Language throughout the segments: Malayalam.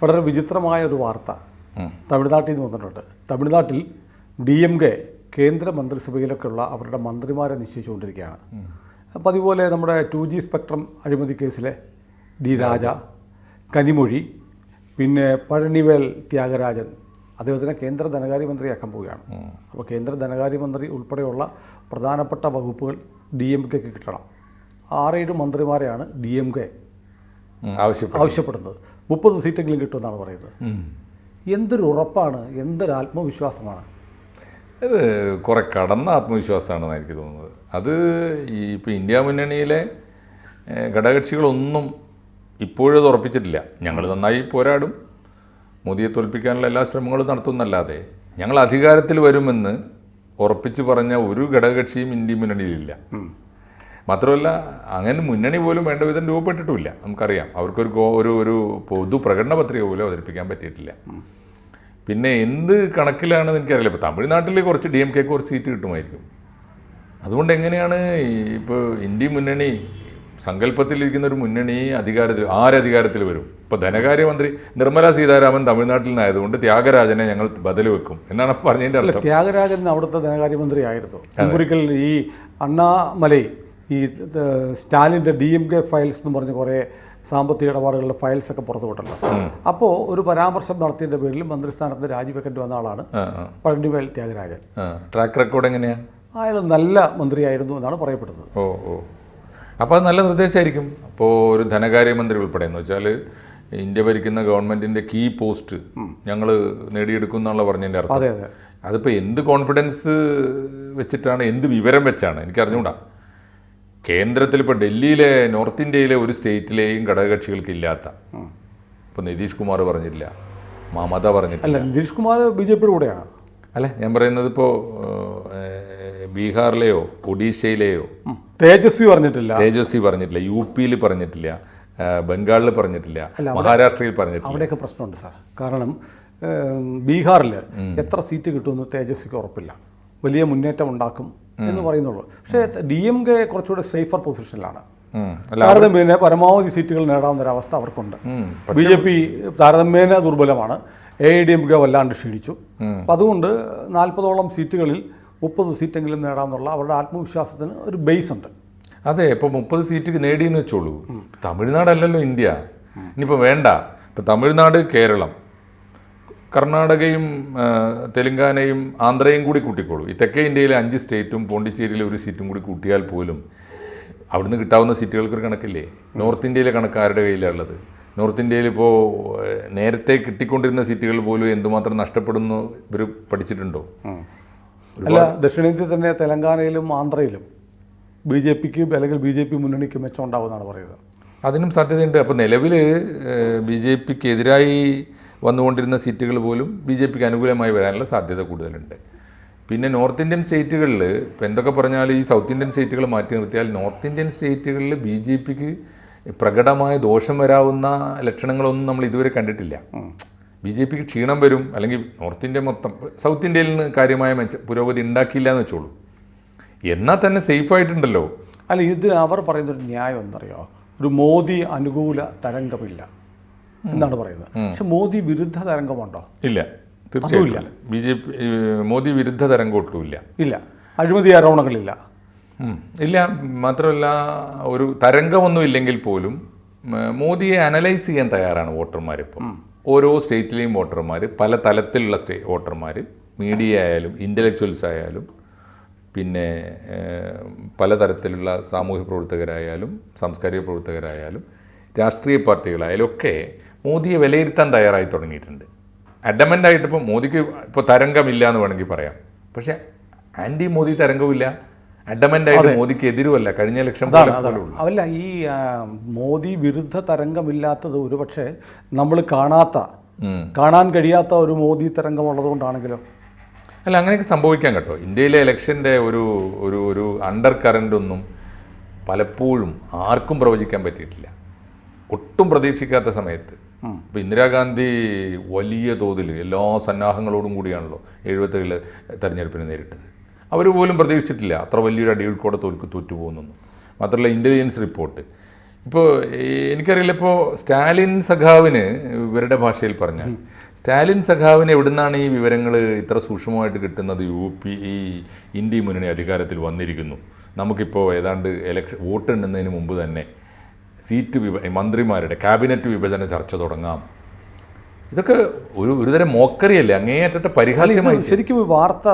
വളരെ വിചിത്രമായ ഒരു വാർത്ത തമിഴ്നാട്ടിൽ നിന്ന് വന്നിട്ടുണ്ട്. തമിഴ്നാട്ടിൽ ഡി എം കെ കേന്ദ്ര മന്ത്രിസഭയിലൊക്കെയുള്ള അവരുടെ മന്ത്രിമാരെ നിശ്ചയിച്ചുകൊണ്ടിരിക്കുകയാണ്. അപ്പോൾ അതുപോലെ നമ്മുടെ ടു ജി സ്പെക്ട്രം അഴിമതി കേസിലെ ഡി രാജ കനിമൊഴി പിന്നെ പഴനിവേൽ ത്യാഗരാജൻ അദ്ദേഹത്തിനെ കേന്ദ്ര ധനകാര്യമന്ത്രിയാക്കാൻ പോവുകയാണ്. അപ്പോൾ കേന്ദ്ര ധനകാര്യമന്ത്രി ഉൾപ്പെടെയുള്ള പ്രധാനപ്പെട്ട വകുപ്പുകൾ ഡി എം കെക്ക് കിട്ടണം. ആറേഴ് മന്ത്രിമാരെയാണ് ഡി എം കെ ആവശ്യപ്പെടുന്നത്. മുപ്പത് സീറ്റെങ്കിലും കിട്ടുമെന്നാണ് പറയുന്നത്. എന്തൊരു ഉറപ്പാണ് എന്തൊരു ആത്മവിശ്വാസമാണ്? ഇത് കുറെ കടന്ന ആത്മവിശ്വാസമാണെന്ന് എനിക്ക് തോന്നുന്നത്. അത് ഈ ഇപ്പോൾ ഇന്ത്യ മുന്നണിയിലെ ഘടകക്ഷികളൊന്നും ഘടകകക്ഷികളൊന്നും ഇപ്പോഴും അത് ഉറപ്പിച്ചിട്ടില്ല. ഞങ്ങൾ നന്നായി പോരാടും. മോദിയെ തോൽപ്പിക്കാനുള്ള എല്ലാ ശ്രമങ്ങളും നടത്തുന്നല്ലാതെ ഞങ്ങൾ അധികാരത്തിൽ വരുമെന്ന് ഉറപ്പിച്ച് പറഞ്ഞ ഒരു ഘടകകക്ഷിയും ഇന്ത്യ മുന്നണിയിലില്ല. മാത്രമല്ല അങ്ങനെ മുന്നണി പോലും വേണ്ട വിധം രൂപപ്പെട്ടിട്ടുമില്ല. നമുക്കറിയാം. അവർക്കൊരു ഒരു ഒരു പൊതു പ്രകടന പത്രിക പോലും അവതരിപ്പിക്കാൻ പറ്റിയിട്ടില്ല. പിന്നെ എന്ത് കണക്കിലാണെന്ന് എനിക്കറിയില്ല. ഇപ്പോൾ തമിഴ്നാട്ടിൽ കുറച്ച് ഡി എം കെ കുറച്ച് സീറ്റ് കിട്ടുമായിരിക്കും. അതുകൊണ്ട് എങ്ങനെയാണ് ഇപ്പോൾ ഇന്ത്യ മുന്നണി സങ്കല്പത്തിലിരിക്കുന്ന ഒരു മുന്നണി അധികാരത്തിൽ ആരധികാരത്തിൽ വരും? ഇപ്പോൾ ധനകാര്യമന്ത്രി നിർമ്മല സീതാരാമൻ തമിഴ്നാട്ടിൽ നിന്നായതുകൊണ്ട് ത്യാഗരാജനെ ഞങ്ങൾ ബദൽ വെക്കും എന്നാണ് പറഞ്ഞതിന്റെ അർത്ഥം. ത്യാഗരാജൻ അവിടുത്തെ ധനകാര്യമന്ത്രി ആയിരുന്നു ഒരിക്കൽ ഈ അണ്ണാമലൈ ഈ സ്റ്റാലിന്റെ ഡി എം കെ ഫയൽസ് എന്ന് പറഞ്ഞ് കുറേ സാമ്പത്തിക ഇടപാടുകളുടെ ഫയൽസ് ഒക്കെ പുറത്തു വിട്ടല്ലോ. അപ്പോൾ ഒരു പരാമർശം നടത്തിയതിന്റെ പേരിൽ മന്ത്രിസ്ഥാനത്ത് രാജിവെക്കേണ്ടി വന്ന ആളാണ് പഴനിവേൽ ത്യാഗരാജൻ. ട്രാക്ക് റെക്കോർഡ് എങ്ങനെയാണ് അയാൾ നല്ല മന്ത്രിയായിരുന്നു എന്നാണ് പറയപ്പെടുന്നത്. ഓ ഓ. അപ്പോൾ അത് നല്ല നിർദ്ദേശമായിരിക്കും. അപ്പോൾ ഒരു ധനകാര്യമന്ത്രി ഉൾപ്പെടെ എന്ന് വെച്ചാൽ ഇന്ത്യ ഭരിക്കുന്ന ഗവൺമെന്റിന്റെ കീ പോസ്റ്റ് ഞങ്ങൾ നേടിയെടുക്കും എന്നുള്ള പറഞ്ഞതിന്റെ അർത്ഥം. അതെ അതെ. അതിപ്പോൾ എന്ത് കോൺഫിഡൻസ് വെച്ചിട്ടാണ് എന്ത് വിവരം വെച്ചാണ്? എനിക്ക് അറിഞ്ഞുകൂടാ കേന്ദ്രത്തിൽ ഇപ്പോൾ ഡൽഹിയിലെ നോർത്ത് ഇന്ത്യയിലെ ഒരു സ്റ്റേറ്റിലെയും ഘടകകക്ഷികൾക്ക് ഇല്ലാത്ത ഇപ്പോൾ നിതീഷ് കുമാർ പറഞ്ഞില്ല. മമത പറഞ്ഞിട്ടില്ല. അല്ല നിതീഷ് കുമാർ ബി ജെ പിയുടെ കൂടെയാണ്? അല്ല ഞാൻ പറയുന്നത് ഇപ്പോൾ ബീഹാറിലെയോ ഒഡീഷയിലെയോ? തേജസ്വി പറഞ്ഞിട്ടില്ല. തേജസ്വി പറഞ്ഞിട്ടില്ല. യു പിയിൽ പറഞ്ഞിട്ടില്ല. ബംഗാളിൽ പറഞ്ഞിട്ടില്ല. മഹാരാഷ്ട്രയിൽ പറഞ്ഞിട്ടില്ല. അവിടെയൊക്കെ പ്രശ്നമുണ്ട് സാർ. കാരണം ബീഹാറിൽ എത്ര സീറ്റ് കിട്ടുമെന്ന് തേജസ്വിക്ക് ഉറപ്പില്ല. വലിയ മുന്നേറ്റം ഉണ്ടാക്കും. എന്ന് പറയുന്നുള്ളൂ. പക്ഷേ ഡി എം കെ കുറച്ചുകൂടെ സേഫർ പൊസിഷനിലാണ്. താരതമ്യേന പരമാവധി സീറ്റുകൾ നേടാവുന്ന ഒരു അവസ്ഥ അവർക്കുണ്ട്. ബി ജെ പി താരതമ്യേന ദുർബലമാണ്. A I D M K വല്ലാണ്ട് ക്ഷീണിച്ചു. അപ്പം അതുകൊണ്ട് നാൽപ്പതോളം സീറ്റുകളിൽ മുപ്പത് സീറ്റെങ്കിലും നേടാമെന്നുള്ള അവരുടെ ആത്മവിശ്വാസത്തിന് ഒരു ബേസ് ഉണ്ട്. അതെ ഇപ്പോൾ മുപ്പത് സീറ്റ് നേടിയെന്ന് വെച്ചോളൂ. തമിഴ്നാടല്ലല്ലോ ഇന്ത്യ. ഇനിയിപ്പോൾ വേണ്ട. ഇപ്പം തമിഴ്നാട് കേരളം. കർണാടകയും തെലങ്കാനയും ആന്ധ്രയും കൂടി കൂട്ടിക്കോളൂ. ഈ തെക്കേ ഇന്ത്യയിലെ അഞ്ച് സ്റ്റേറ്റും പോണ്ടിച്ചേരിയിലെ ഒരു സീറ്റും കൂടി കൂട്ടിയാൽ പോലും അവിടുന്ന് കിട്ടാവുന്ന സീറ്റുകൾക്കൊരു കണക്കില്ലേ? നോർത്ത് ഇന്ത്യയിലെ കണക്ക് ആരുടെ കയ്യിലുള്ളത് നോർത്ത് ഇന്ത്യയിൽ ഇപ്പോൾ നേരത്തെ കിട്ടിക്കൊണ്ടിരുന്ന സീറ്റുകൾ പോലും എന്തുമാത്രം നഷ്ടപ്പെടുന്നു ഇവർ പഠിച്ചിട്ടുണ്ടോ? അല്ല ദക്ഷിണേന്ത്യ തന്നെ തെലങ്കാനയിലും ആന്ധ്രയിലും ബി ജെ പിക്ക് അല്ലെങ്കിൽ ബി ജെ പി മുന്നണിക്ക് മെച്ചം ഉണ്ടാവുമെന്നാണ് പറയുന്നത്. അതിനും സാധ്യതയുണ്ട്. അപ്പോൾ നിലവിൽ ബി ജെ പിക്ക് എതിരായി വന്നുകൊണ്ടിരുന്ന സീറ്റുകൾ പോലും ബി ജെ പിക്ക് അനുകൂലമായി വരാനുള്ള സാധ്യത കൂടുതലുണ്ട്. പിന്നെ നോർത്ത് ഇന്ത്യൻ സ്റ്റേറ്റുകളിൽ ഇപ്പോൾ എന്തൊക്കെ പറഞ്ഞാൽ ഈ സൗത്ത് ഇന്ത്യൻ സ്റ്റേറ്റുകൾ മാറ്റി നിർത്തിയാൽ നോർത്ത് ഇന്ത്യൻ സ്റ്റേറ്റുകളിൽ ബി ജെ പിക്ക് പ്രകടമായ ദോഷം വരാവുന്ന ലക്ഷണങ്ങളൊന്നും നമ്മൾ ഇതുവരെ കണ്ടിട്ടില്ല. ബി ജെ പിക്ക് ക്ഷീണം വരും അല്ലെങ്കിൽ നോർത്ത് ഇന്ത്യ മൊത്തം സൗത്ത് ഇന്ത്യയിൽ നിന്ന് കാര്യമായ മെച്ച പുരോഗതി ഉണ്ടാക്കിയില്ല എന്ന് വെച്ചോളൂ. എന്നാൽ തന്നെ സേഫ് ആയിട്ടുണ്ടല്ലോ. അല്ല ഇത് അവർ പറയുന്നൊരു ന്യായം എന്നറിയോ ഒരു മോദി അനുകൂല തരംഗമില്ല. എന്നാണ് പറയുന്നത്. പക്ഷെ മോദി വിരുദ്ധ തരംഗമുണ്ടോ? ഇല്ല. തീർച്ചയായും ബി ജെ പി മോദി വിരുദ്ധ തരംഗം ഇല്ല. ഇല്ല അഴിമതി ആരോപണങ്ങളില്ല. ഇല്ല. മാത്രമല്ല ഒരു തരംഗമൊന്നും ഇല്ലെങ്കിൽ പോലും മോദിയെ അനലൈസ് ചെയ്യാൻ തയ്യാറാണ് വോട്ടർമാർ ഇപ്പം ഓരോ സ്റ്റേറ്റിലെയും വോട്ടർമാർ പല തലത്തിലുള്ള സ്റ്റേ വോട്ടർമാർ മീഡിയ ആയാലും ഇന്റലക്ച്വൽസ് ആയാലും പിന്നെ പലതരത്തിലുള്ള സാമൂഹ്യ പ്രവർത്തകരായാലും സാംസ്കാരിക പ്രവർത്തകരായാലും രാഷ്ട്രീയ പാർട്ടികളായാലും ഒക്കെ മോദിയെ വിലയിരുത്താൻ തയ്യാറായി തുടങ്ങിയിട്ടുണ്ട്. അഡമന്റ് ആയിട്ട് ഇപ്പോൾ മോദിക്ക് ഇപ്പോൾ തരംഗമില്ല എന്ന് വേണമെങ്കിൽ പറയാം. പക്ഷെ ആന്റി മോദി തരംഗമില്ല അഡമന്റായിട്ട് മോദിക്ക് എതിരുമല്ല. കഴിഞ്ഞ ലക്ഷം അല്ല ഈ മോദി വിരുദ്ധ തരംഗമില്ലാത്തത് ഒരുപക്ഷെ നമ്മൾ കാണാത്ത കാണാൻ കഴിയാത്ത ഒരു മോദി തരംഗം ഉള്ളതുകൊണ്ടാണെങ്കിലോ അല്ല അങ്ങനെയൊക്കെ സംഭവിക്കാം കേട്ടോ. ഇന്ത്യയിലെ ഇലക്ഷന്റെ ഒരു ഒരു ഒരു അണ്ടർ കറന്റ് ഒന്നും പലപ്പോഴും ആർക്കും പ്രവചിക്കാൻ പറ്റിയിട്ടില്ല. ഒട്ടും പ്രതീക്ഷിക്കാത്ത സമയത്ത്. ഇപ്പം ഇന്ദിരാഗാന്ധി വലിയ തോതിൽ എല്ലാ സന്നാഹങ്ങളോടും കൂടിയാണല്ലോ എഴുപത്തേഴിൽ തെരഞ്ഞെടുപ്പിനെ നേരിട്ടത്. അവർ പോലും പ്രതീക്ഷിച്ചിട്ടില്ല അത്ര വലിയൊരു അടിയൊഴുക്കോടെ തോൽക്ക് തോറ്റുപോകുന്നു മാത്രമല്ല ഇന്റലിജൻസ് റിപ്പോർട്ട്. ഇപ്പോൾ എനിക്കറിയില്ല ഇപ്പോൾ സ്റ്റാലിൻ സഖാവിന് ഇവരുടെ ഭാഷയിൽ പറഞ്ഞാൽ സ്റ്റാലിൻ സഖാവിന് എവിടുന്നാണ് ഈ വിവരങ്ങൾ ഇത്ര സൂക്ഷ്മമായിട്ട് കിട്ടുന്നത്? യു പി ഈ ഇന്ത്യ മുന്നണി അധികാരത്തിൽ വന്നിരിക്കുന്നു. നമുക്കിപ്പോൾ ഏതാണ്ട് എലക്ഷൻ വോട്ട് എണ്ണുന്നതിന് മുമ്പ് തന്നെ സീറ്റ് വിഭ മന്ത്രിമാരുടെ ക്യാബിനറ്റ് വിഭജന ചർച്ച തുടങ്ങാം. ഇതൊക്കെ ഒരു ഒരുതരം മോക്കറിയല്ലേ? അങ്ങേയറ്റത്തെ പരിഹാസ്യമായി ശരിക്കും വാർത്ത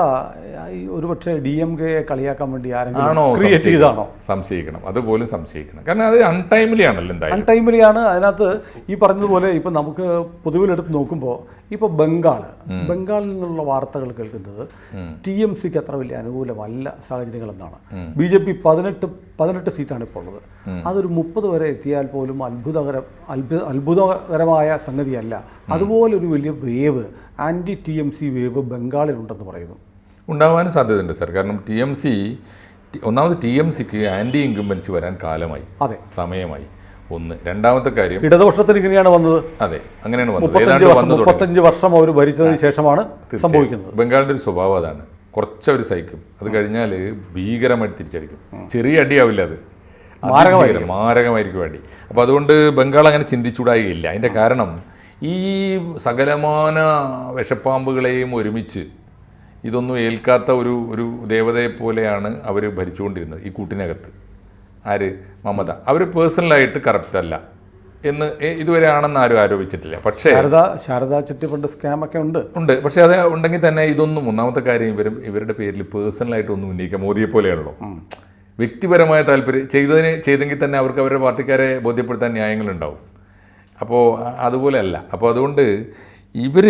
ഒരുപക്ഷെ ഡി എം കെയെ കളിയാക്കാൻ വേണ്ടി ആണോ? ആരെങ്കിലും ക്രിയേറ്റ് ചെയ്താണോ സംശയിക്കണം. അതുപോലെ സംശയിക്കണം. കാരണം അത് അൺടൈംലി ആണല്ലോ എന്തായാലും. അൺടൈമിലിയാണ് അതിനകത്ത് ഈ പറഞ്ഞതുപോലെ ഇപ്പം നമുക്ക് പൊതുവിലെടുത്ത് നോക്കുമ്പോൾ ഇപ്പോൾ ബംഗാൾ ബംഗാളിൽ നിന്നുള്ള വാർത്തകൾ കേൾക്കുന്നത് ടി എം സിക്ക് അത്ര വലിയ അനുകൂലമല്ല സാഹചര്യങ്ങളെന്നാണ്. ബി ജെ പി പതിനെട്ട് പതിനെട്ട് സീറ്റാണ് ഇപ്പോൾ ഉള്ളത്. അതൊരു മുപ്പത് വരെ എത്തിയാൽ പോലും അത്ഭുതകരം അത്ഭുത അത്ഭുതകരമായ സംഗതിയല്ല. അതുപോലെ ഒരു വലിയ wave anti T M C wave ബംഗാളിലുണ്ടെന്ന് പറയുന്നു. ഉണ്ടാവാൻ സാധ്യതയുണ്ട് സാർ. കാരണം ടി എം സി ഒന്നാമത് ടി എം സിക്ക് ആന്റി ഇൻകംബൻസി വരാൻ കാലമായി അതെ. സമയമായി. ഒന്ന്. രണ്ടാമത്തെ കാര്യം ഇടതുപക്ഷത്തിന് ഇങ്ങനെയാണ് വന്നത്. അതെ അങ്ങനെയാണ് വന്നത്. മുപ്പത്തഞ്ച് വർഷം അവർ ഭരിച്ചതിന് ശേഷമാണ് സംഭവിക്കുന്നത്. ബംഗാളിന്റെ ഒരു സ്വഭാവം അതാണ്. കുറച്ചവർ സഹിക്കും. അത് കഴിഞ്ഞാൽ ഭീകരമായിട്ട് തിരിച്ചടിക്കും. ചെറിയ അടിയാവില്ല അത്. മാരകമായിരിക്കും. മാരകമായിരിക്കും അടി. അപ്പോൾ അതുകൊണ്ട് ബംഗാൾ അങ്ങനെ ചിന്തിച്ചുകൂടായില്ല അതിന്റെ കാരണം ഈ സകലമാന വിഷപ്പാമ്പുകളെയും ഒരുമിച്ച് ഇതൊന്നും ഏൽക്കാത്ത ഒരു ഒരു ദേവതയെ പോലെയാണ് അവർ ഭരിച്ചുകൊണ്ടിരുന്നത് ഈ കൂട്ടിനകത്ത്. ആര്? മമത. അവർ പേഴ്സണലായിട്ട് കറപ്റ്റ് അല്ല. എന്ന് ഇതുവരെ ആണെന്ന് ആരും ആരോപിച്ചിട്ടില്ല. പക്ഷേ ശാരദ ശാരദ ചിട്ടിഫണ്ട് സ്കാമൊക്കെ ഉണ്ട്. ഉണ്ട്. പക്ഷേ അത് ഉണ്ടെങ്കിൽ തന്നെ ഇതൊന്നും ഒന്നാമത്തെ കാര്യം ഇവർ ഇവരുടെ പേരിൽ പേഴ്സണലായിട്ട് ഒന്നും ഉന്നയിക്കുക മോദിയെ പോലെയാണല്ലോ. വ്യക്തിപരമായ താല്പര്യം ചെയ്തതിന് ചെയ്തെങ്കിൽ തന്നെ അവർക്ക് അവരുടെ പാർട്ടിക്കാരെ ബോധ്യപ്പെടുത്താൻ ന്യായങ്ങളുണ്ടാവും. അപ്പോൾ അതുപോലെയല്ല. അതുപോലെ അല്ല അപ്പോൾ അതുകൊണ്ട് ഇവർ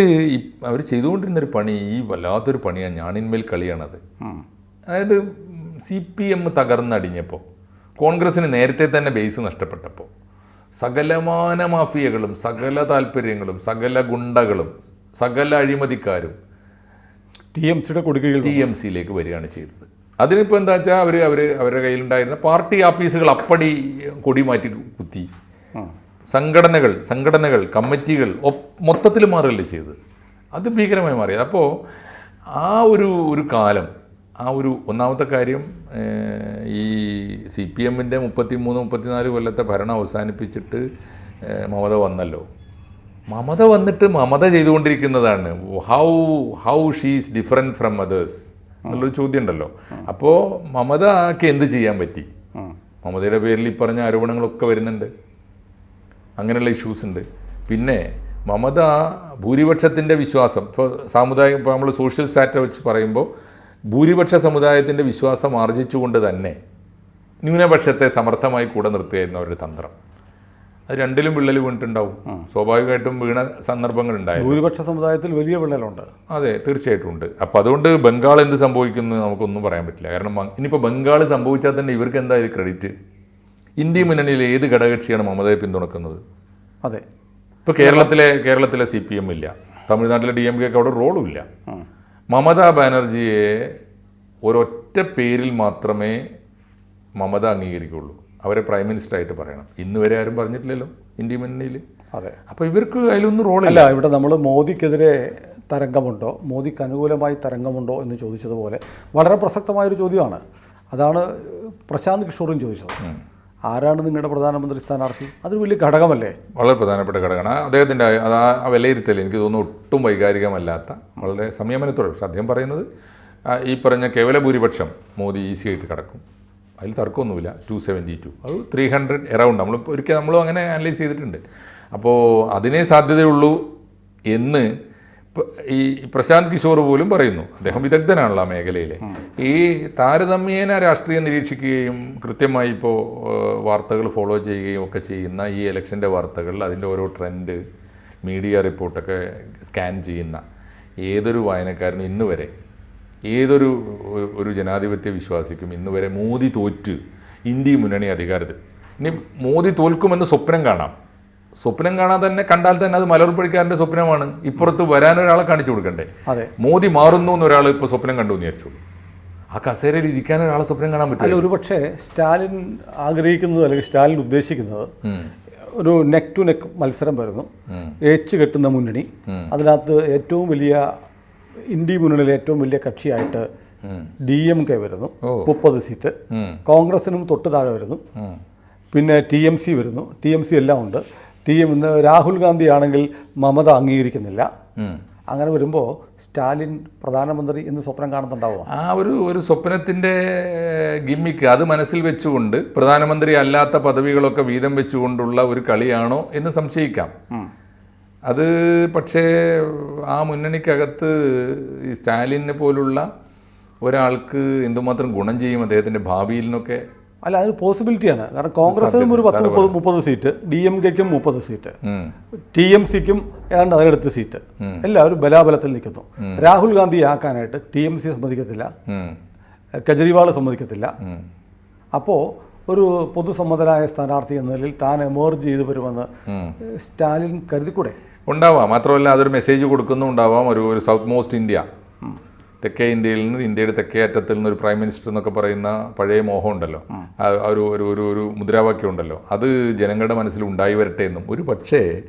അവർ ചെയ്തുകൊണ്ടിരുന്നൊരു പണി ഈ വല്ലാത്തൊരു പണിയാണ് ഞാനിന്മേൽ കളിയാണത്. അതായത് സി പി എം തകർന്നടിഞ്ഞപ്പോൾ കോൺഗ്രസ്സിന് നേരത്തെ തന്നെ ബേസ് നഷ്ടപ്പെട്ടപ്പോൾ സകലമാന മാഫിയകളും സകല താല്പര്യങ്ങളും സകല ഗുണ്ടകളും സകല അഴിമതിക്കാരും ടി എം സിയുടെ കൊടുക്കുകയിൽ ടി എം സിയിലേക്ക് വരികയാണ് ചെയ്തത്. അതിനിപ്പോൾ എന്താ വെച്ചാൽ അവർ അവർ അവരുടെ കയ്യിലുണ്ടായിരുന്ന പാർട്ടി ആഫീസുകൾ അപ്പടി കൊടി മാറ്റി കുത്തി. സംഘടനകൾ സംഘടനകൾ കമ്മിറ്റികൾ മൊത്തത്തിൽ മാറുകയല്ലേ ചെയ്തത്? അത് ഭീകരമായി മാറിയത് അപ്പോൾ ആ ഒരു ഒരു കാലം ആ ഒരു ഒന്നാമത്തെ കാര്യം ഈ സി പി എമ്മിന്റെ മുപ്പത്തി മൂന്ന് മുപ്പത്തിനാല് കൊല്ലത്തെ ഭരണം അവസാനിപ്പിച്ചിട്ട് മമത വന്നല്ലോ. മമത വന്നിട്ട് Mamata ചെയ്തുകൊണ്ടിരിക്കുന്നതാണ്. How how she's different from others എന്നുള്ളൊരു ചോദ്യം ഉണ്ടല്ലോ അപ്പോൾ മമതക്ക് എന്ത് ചെയ്യാൻ പറ്റി? മമതയുടെ പേരിൽ ഈ പറഞ്ഞ ആരോപണങ്ങളൊക്കെ വരുന്നുണ്ട്. അങ്ങനെയുള്ള ഇഷ്യൂസ് ഉണ്ട്. പിന്നെ മമത ഭൂരിപക്ഷത്തിന്റെ വിശ്വാസം ഇപ്പോൾ സാമുദായിക ഇപ്പോൾ നമ്മൾ സോഷ്യൽ സ്റ്റാറ്റ വെച്ച് പറയുമ്പോൾ ഭൂരിപക്ഷ സമുദായത്തിന്റെ വിശ്വാസം ആർജിച്ചുകൊണ്ട് തന്നെ ന്യൂനപക്ഷത്തെ സമർത്ഥമായി കൂടെ നിർത്തുകയായിരുന്നു അവരുടെ തന്ത്രം. അത് രണ്ടിലും വിള്ളൽ വീണിട്ടുണ്ടാവും. സ്വാഭാവികമായിട്ടും വീണ സന്ദർഭങ്ങൾ ഉണ്ടായിരുന്നു. ഭൂരിപക്ഷ സമുദായത്തിൽ വലിയ വിള്ളലുണ്ട്. അതെ തീർച്ചയായിട്ടും ഉണ്ട്. അപ്പോൾ അതുകൊണ്ട് ബംഗാൾ എന്ത് സംഭവിക്കുന്നു നമുക്കൊന്നും പറയാൻ പറ്റില്ല. കാരണം ഇനിയിപ്പോൾ ബംഗാൾ സംഭവിച്ചാൽ തന്നെ ഇവർക്ക് എന്തായാലും ക്രെഡിറ്റ് ഇന്ത്യ മുന്നണിയിൽ ഏത് ഘടകകക്ഷിയാണ് മമതയെ പിന്തുണക്കുന്നത്? അതെ. ഇപ്പോൾ കേരളത്തിലെ കേരളത്തിലെ സി പി എം ഇല്ല. തമിഴ്നാട്ടിലെ ഡി എം കെക്ക് അവിടെ റോളും ഇല്ല. മമതാ ബാനർജിയെ ഒരൊറ്റ പേരിൽ മാത്രമേ മമത അംഗീകരിക്കുള്ളൂ. അവരെ പ്രൈം മിനിസ്റ്ററായിട്ട് പറയണം. ഇന്ന് വരെ ആരും പറഞ്ഞിട്ടില്ലല്ലോ ഇന്ത്യ മുന്നണിയിൽ. അതെ. അപ്പോൾ ഇവർക്ക് അതിലൊന്നും റോളില്ല. ഇവിടെ നമ്മൾ മോദിക്കെതിരെ തരംഗമുണ്ടോ? മോദിക്ക് അനുകൂലമായി തരംഗമുണ്ടോ എന്ന് ചോദിച്ചതുപോലെ വളരെ പ്രസക്തമായൊരു ചോദ്യമാണ്. അതാണ് പ്രശാന്ത് കിഷോറും ചോദിച്ചത്. ആരാണ് നിങ്ങളുടെ പ്രധാനമന്ത്രി സ്ഥാനാർത്ഥി? അതൊരു വലിയ ഘടകമല്ലേ? വളരെ പ്രധാനപ്പെട്ട ഘടകമാണ്. അദ്ദേഹത്തിന്റെ അത് ആ വിലയിരുത്തൽ എനിക്ക് തോന്നുന്നു ഒട്ടും വൈകാരികമല്ലാത്ത വളരെ സംയമനത്തോടെ പക്ഷെ അദ്ദേഹം പറയുന്നത് ഈ പറഞ്ഞ കേവല ഭൂരിപക്ഷം മോദി ഈസി ആയിട്ട് കിടക്കും. അതിൽ തർക്കമൊന്നുമില്ല. Two seventy two. അത് ത്രീ ഹൺഡ്രഡ് എറൗണ്ട് നമ്മൾ ഒരിക്കൽ നമ്മളും അങ്ങനെ അനലൈസ് ചെയ്തിട്ടുണ്ട്. അപ്പോൾ അതിനേ സാധ്യതയുള്ളൂ എന്ന് ഈ പ്രശാന്ത് കിഷോർ പോലും പറയുന്നു. അദ്ദേഹം വിദഗ്ധനാണല്ലോ ആ മേഖലയിലെ. ഈ താരതമ്യേന രാഷ്ട്രീയം നിരീക്ഷിക്കുകയും കൃത്യമായി ഇപ്പോൾ വാർത്തകൾ ഫോളോ ചെയ്യുകയും ഒക്കെ ചെയ്യുന്ന ഈ ഇലക്ഷന്റെ വാർത്തകൾ അതിന്റെ ഓരോ ട്രെൻഡ് മീഡിയ റിപ്പോർട്ടൊക്കെ സ്കാൻ ചെയ്യുന്ന ഏതൊരു വായനക്കാരനും ഇന്ന് വരെ ഏതൊരു ഒരു- ഒരു ജനാധിപത്യ വിശ്വാസിക്കും ഇന്ന് വരെ മോദി തോറ്റ് ഇന്ത്യ മുന്നണി അധികാരത്തിൽ. ഇനി മോദി തോൽക്കുമെന്ന് സ്വപ്നം കാണാം. സ്വപ്നം കാണാൻ തന്നെ കണ്ടാൽ തന്നെ അത് മലർപ്പിടിക്കാരന്റെ സ്വപ്നമാണ്. ഇപ്പുറത്ത് വരാൻ ഒരാളെ കാണിച്ചു കൊടുക്കണ്ടേ? മോദി മാറുന്നു എന്ന് ഒരാൾ ഇപ്പോൾ സ്വപ്നം കണ്ടു എന്ന് വിചാരിച്ചു. ആ കസേരയിൽ ഇരിക്കാൻ ഒരാളെ സ്വപ്നം കാണാൻ അല്ല ഒരു പക്ഷേ സ്റ്റാലിൻ ആഗ്രഹിക്കുന്നത് അല്ലെങ്കിൽ സ്റ്റാലിൻ ഉദ്ദേശിക്കുന്നത് ഒരു നെക്ക് ടു നെക്ക് മത്സരം വരുന്നു. ഏച്ച് കെട്ടുന്ന മുന്നണി. അതിനകത്ത് ഏറ്റവും വലിയ ഇന്ത്യ മുന്നണിയിലെ ഏറ്റവും വലിയ കക്ഷിയായിട്ട് ഡി എം കെ വരുന്നു. മുപ്പത് സീറ്റ്. കോൺഗ്രസിനും തൊട്ട് താഴെ വരുന്നു. പിന്നെ ടി എം സി വരുന്നു. ടി എം സി എല്ലാം ഉണ്ട്. ടി എം ഇന്ന് രാഹുൽ ഗാന്ധി ആണെങ്കിൽ മമത അംഗീകരിക്കുന്നില്ല. അങ്ങനെ വരുമ്പോൾ സ്റ്റാലിൻ പ്രധാനമന്ത്രി എന്ന് സ്വപ്നം കാണുന്നുണ്ടാവുക ആ ഒരു ഒരു സ്വപ്നത്തിന്റെ ഗിമ്മിക്ക് അത് മനസ്സിൽ വെച്ചുകൊണ്ട് പ്രധാനമന്ത്രി അല്ലാത്ത പദവികളൊക്കെ വീതം വെച്ചുകൊണ്ടുള്ള ഒരു കളിയാണോ എന്ന് സംശയിക്കാം. അത് പക്ഷേ ആ മുന്നണിക്കകത്ത് ഈ സ്റ്റാലിനെ പോലുള്ള ഒരാൾക്ക് എന്തുമാത്രം ഗുണം ചെയ്യും അദ്ദേഹത്തിന്റെ ഭാവിയിൽ നിന്നൊക്കെ അല്ല അതിന് പോസിബിലിറ്റിയാണ് കാരണം കോൺഗ്രസിനും ഒരു പത്ത് മുപ്പത് മുപ്പത് സീറ്റ് ഡി എം കെക്കും മുപ്പത് സീറ്റ്. ടി എം സിക്കും ഏതാണ്ട് അതിനടുത്ത് സീറ്റ്. എല്ലാവരും ബലാബലത്തിൽ നിൽക്കുന്നു. രാഹുൽ ഗാന്ധി ആക്കാനായിട്ട് ടി എം സി സമ്മതിക്കത്തില്ല. കെജ്രിവാൾ സമ്മതിക്കത്തില്ല. അപ്പോൾ ഒരു പൊതുസമ്മതനായ സ്ഥാനാർത്ഥി എന്ന നിലയിൽ താൻ എമേർജ് ചെയ്ത് വരുമെന്ന് സ്റ്റാലിൻ കരുതിക്കൂടെ? ഉണ്ടാവാം. മാത്രമല്ല അതൊരു മെസ്സേജ് കൊടുക്കുന്നുണ്ടാവാം ഒരു ഒരു സൗത്ത് മോസ്റ്റ് ഇന്ത്യ തെക്കേ ഇന്ത്യയിൽ നിന്ന് ഇന്ത്യയുടെ തെക്കേ അറ്റത്തിൽ നിന്ന് ഒരു പ്രൈം മിനിസ്റ്റർ എന്നൊക്കെ പറയുന്ന പഴയ മോഹം ഉണ്ടല്ലോ. ആ. ഒരു ഒരു ഒരു ഒരു മുദ്രാവാക്യം ഉണ്ടല്ലോ. അത് ജനങ്ങളുടെ മനസ്സിൽ ഉണ്ടായി വരട്ടെ എന്നും. ഒരു പക്ഷേ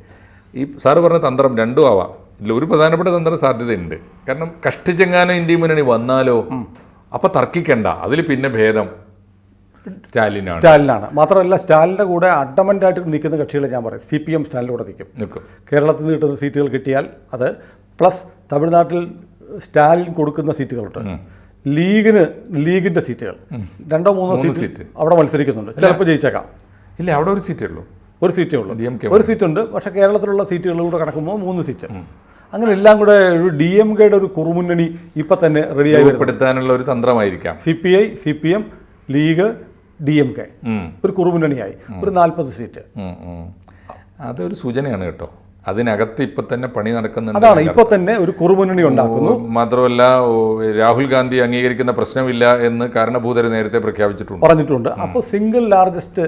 ഈ സാറ് പറഞ്ഞ തന്ത്രം രണ്ടും ആവാം. ഇതിൽ ഒരു പ്രധാനപ്പെട്ട തന്ത്രം സാധ്യതയുണ്ട്. കാരണം കഷ്ടിച്ചെങ്ങാനും ഇന്ത്യ മുന്നണി വന്നാലോ? അപ്പം തർക്കിക്കണ്ട. അതിൽ പിന്നെ ഭേദം സ്റ്റാലിനാണ്. സ്റ്റാലിനാണ്. മാത്രമല്ല സ്റ്റാലിന്റെ കൂടെ അഡമന്റായിട്ട് നിൽക്കുന്ന കക്ഷികളെ ഞാൻ പറയും. സി പി എം സ്റ്റാലിന്റെ കൂടെ നിൽക്കും. നിൽക്കും. കേരളത്തിൽ നിന്ന് കിട്ടുന്ന സീറ്റുകൾ കിട്ടിയാൽ അത് പ്ലസ് തമിഴ്നാട്ടിൽ സ്റ്റാലിൻ കൊടുക്കുന്ന സീറ്റുകളുണ്ട്. ലീഗിന് ലീഗിന്റെ സീറ്റുകൾ. രണ്ടോ മൂന്നോ സീറ്റ്. അവിടെ മത്സരിക്കുന്നുണ്ട്. ചിലപ്പോൾ ജയിച്ചേക്കാം. ഇല്ല അവിടെ ഒരു സീറ്റേ ഉള്ളൂ. ഒരു സീറ്റേ ഉള്ളൂ. ഒരു സീറ്റ് ഉണ്ട് പക്ഷെ കേരളത്തിലുള്ള സീറ്റുകൾ കൂടെ കിടക്കുമ്പോൾ മൂന്ന് സീറ്റ്. അങ്ങനെ എല്ലാം കൂടെ ഒരു ഡി എം കെയുടെ ഒരു കുറുമുന്നണി ഇപ്പം തന്നെ റെഡിയായി വരുന്നു രൂപപ്പെടുത്താനുള്ള ഒരു തന്ത്രമായിരിക്കാം. C P I C P M league D M K. ഒരു കുറുമുന്നണിയായി. ഒരു നാൽപ്പത് സീറ്റ്. അതൊരു സൂചനയാണ് കേട്ടോ. അതിനകത്ത് ഇപ്പൊ തന്നെ പണി നടക്കുന്നുണ്ട് അതാണ് ഇപ്പൊ തന്നെ ഒരു കുറുമുന്നണി ഉണ്ടാക്കുന്നു. മാത്രമല്ല രാഹുൽ ഗാന്ധി അംഗീകരിക്കുന്ന പ്രശ്നമില്ല എന്ന് കാരണഭൂതര് നേരത്തെ പ്രഖ്യാപിച്ചിട്ടുണ്ട്. പറഞ്ഞിട്ടുണ്ട്. അപ്പോൾ സിംഗിൾ ലാർജസ്റ്റ്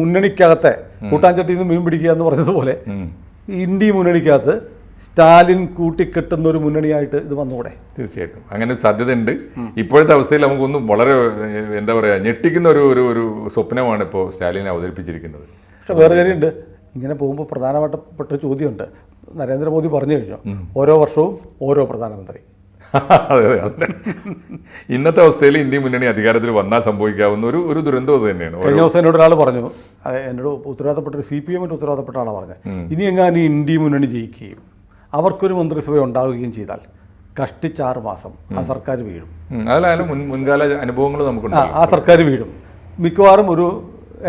മുന്നണിക്കകത്തെ കൂട്ടാഞ്ചട്ടിയിൽ നിന്ന് മീൻ പിടിക്കുക എന്ന് പറഞ്ഞതുപോലെ. ഇന്ത്യ മുന്നണിക്കകത്ത് സ്റ്റാലിൻ കൂട്ടിക്കെട്ടുന്ന ഒരു മുന്നണിയായിട്ട് ഇത് വന്നുകൂടെ തീർച്ചയായിട്ടും. അങ്ങനെ ഒരു സാധ്യതയുണ്ട്. ഇപ്പോഴത്തെ അവസ്ഥയിൽ നമുക്കൊന്നും വളരെ എന്താ പറയാ ഞെട്ടിക്കുന്ന ഒരു ഒരു ഒരു സ്വപ്നമാണ് ഇപ്പോൾ സ്റ്റാലിൻ അവതരിപ്പിച്ചിരിക്കുന്നത്. പക്ഷെ വേറെ കാര്യമുണ്ട്. ഇങ്ങനെ പോകുമ്പോൾ പ്രധാനപ്പെട്ട ചോദ്യമുണ്ട്. നരേന്ദ്രമോദി പറഞ്ഞു കഴിഞ്ഞു. ഓരോ വർഷവും ഓരോ പ്രധാനമന്ത്രി. അതെ ഇന്നത്തെ അവസ്ഥയിൽ ഇന്ത്യ മുന്നണി അധികാരത്തിൽ വന്നാൽ സംഭവിക്കാവുന്ന ഒരു ഒരു ദുരന്തം അത് തന്നെയാണ്. കഴിഞ്ഞ ദിവസം എന്നോട് ഒരാൾ പറഞ്ഞു എന്നോട് ഉത്തരവാദിത്തപ്പെട്ട ഒരു സി പി എമ്മിന്റെ ഉത്തരവാദിത്തപ്പെട്ട ആളാണ് പറഞ്ഞത്. ഇനി എങ്ങാനും ഇന്ത്യ മുന്നണി ജയിക്കുകയും അവർക്കൊരു മന്ത്രിസഭ ഉണ്ടാവുകയും ചെയ്താൽ കഷ്ടിച്ചാറ് മാസം ആ സർക്കാർ വീഴും. അതിലായാലും മുൻകാല അനുഭവങ്ങൾ നമുക്ക് ആ സർക്കാർ വീഴും. മിക്കവാറും ഒരു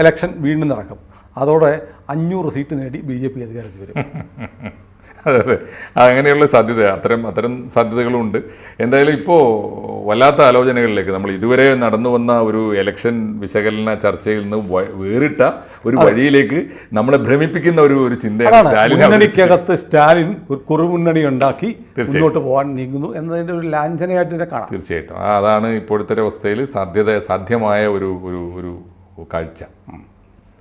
ഇലക്ഷൻ വീണ്ടും നടക്കും. അതോടെ അഞ്ഞൂറ് സീറ്റ് നേടി ബി ജെ പി അധികാരത്തിൽ വരും. അതെ അതെ. അങ്ങനെയുള്ള സാധ്യത അത്തരം അത്തരം സാധ്യതകളുണ്ട്. എന്തായാലും ഇപ്പോൾ വല്ലാത്ത ആലോചനകളിലേക്ക് നമ്മൾ ഇതുവരെ നടന്നു വന്ന ഒരു എലക്ഷൻ വിശകലന ചർച്ചയിൽ നിന്ന് വേറിട്ട ഒരു വഴിയിലേക്ക് നമ്മളെ ഭ്രമിപ്പിക്കുന്ന ഒരു ഒരു ചിന്തയാണ് സ്റ്റാലിൻ മുന്നണിക്കകത്ത് സ്റ്റാലിൻ ഒരു കുറുമുന്നണി ഉണ്ടാക്കി മുന്നോട്ട് പോകാൻ നീങ്ങുന്നു എന്നതിന്റെ ഒരു ലാഞ്ചനയായിട്ട് ഇതിനെ കാണാം. തീർച്ചയായിട്ടും. അതാണ് ഇപ്പോഴത്തെ അവസ്ഥയിൽ സാധ്യത സാധ്യമായ ഒരു ഒരു ഒരു കാഴ്ച.